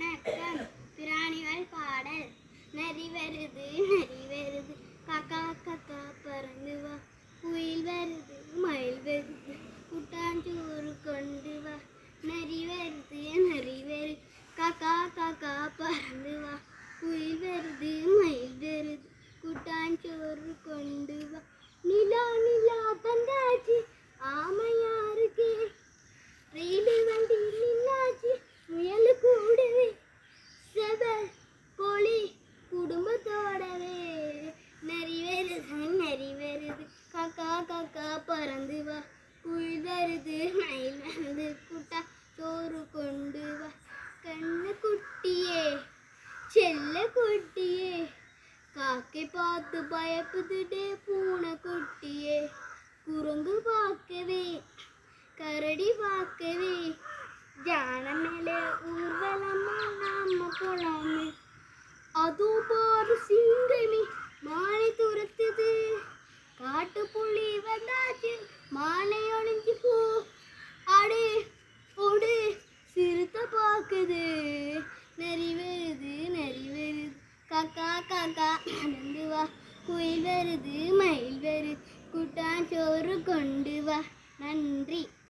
വണക്കം. പിരാണികൾ പാടൽ. നരി വരുത് നരി വരുത് കാക്ക കക്ക പറന്ന് വാ കുയിൽ വരുത് മയിൽ വരുത് കുട്ടാൻ ചോറ് കൊണ്ട് വാ നരി വരുത് നരി വരുത് കാക്ക കക്ക പറന്ന് വാ കുയിൽ വരുത് മയിൽ വരുത് കുട്ടാൻ ചോറ് காக்கா காக்கா பறந்து வா குயில் வருது மயில் வந்து குட்டா சோறு கொண்டு வா கண்ணு குட்டியே செல்ல குட்டியே காக்கை பார்த்து பயப்புதுடே பூனை குட்டியே குரங்கு பார்க்கவே கரடி பார்க்கவே வந்தாச்சு மானை ஒளிஞ்சு போ. அடு ஒடு சிறுத்த பார்க்குது நரி வருது நரி வருது காக்கா காக்கா நடந்து வா. குயில் வருது மயில் வருது. கூட்டாஞ்சோறு கொண்டு வா. நன்றி.